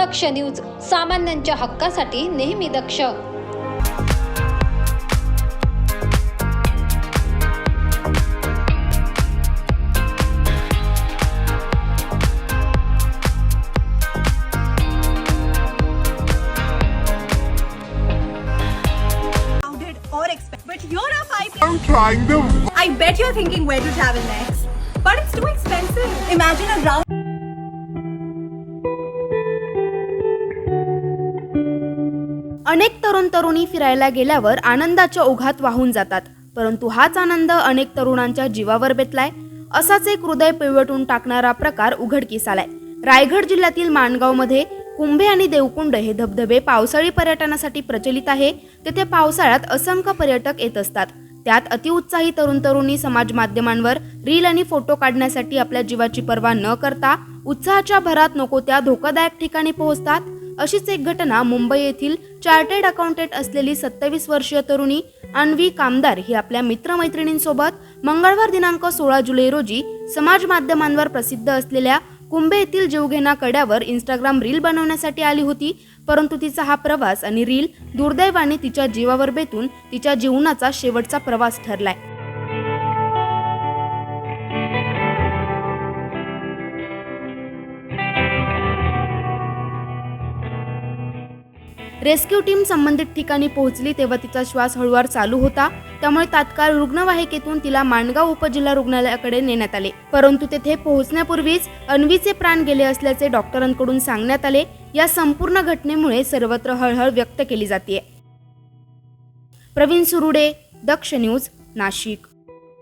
दक्ष news सामान्यांच्या हक्कासाठी नेहमी दक्ष. I'm trying to I bet you're thinking where to travel next. But it's too expensive. Imagine a round. अनेक तरुण तरुणी फिरायला गेल्यावर आनंदाच्या ओघात वाहून जातात. परंतु हाच आनंद अनेक तरुणांच्या जीवावर बेतलाय. असाच एक हृदय पिळवटून टाकणारा प्रकार उघडकीस आलाय रायगड जिल्ह्यातील माणगावमध्ये कुंभे आणि देवकुंड हे धबधबे पावसाळी पर्यटनासाठी प्रचलित आहे. तेथे पावसाळ्यात असंख्य पर्यटक येत असतात. त्यात अतिउत्साही तरुण तरुणी समाज माध्यमांवर रील आणि फोटो काढण्यासाठी आपल्या जीवाची पर्वा न करता उत्साहाच्या भरात नको त्या धोकादायक ठिकाणी पोहोचतात. अशीच एक घटना मुंबई येथील चार्टर्ड अकाउंटंट असलेली सत्तावीस वर्षीय तरुणी अन्वी कामदार ही आपल्या मित्रमैत्रिणींसोबत मंगळवार दिनांक सोळा जुलै रोजी समाज माध्यमांवर प्रसिद्ध असलेल्या कुंभे येथील जीवघेणा कड्यावर इंस्टाग्राम रील बनवण्यासाठी आली होती. परंतु तिचा हा प्रवास आणि रील दुर्दैवाने तिच्या जीवावर बेतून तिच्या जीवनाचा शेवटचा प्रवास ठरलाय. रेस्क्यू टीम संबंधित ठिकाणी पोहोचली तेव्हा तिचा श्वास हळूवार चालू होता. त्यामुळे तात्काळ रुग्णवाहिकेतून तिला माणगाव उपजिल्हा रुग्णालयाकडे नेण्यात आले. परंतु तेथे पोहोचण्यापूर्वीच अन्वीचे प्राण गेले असल्याचे डॉक्टरांकडून सांगण्यात आले. या संपूर्ण घटनेमुळे सर्वत्र हळहळ व्यक्त केली जाते प्रवीण सुरुडे दक्ष न्यूज नाशिक.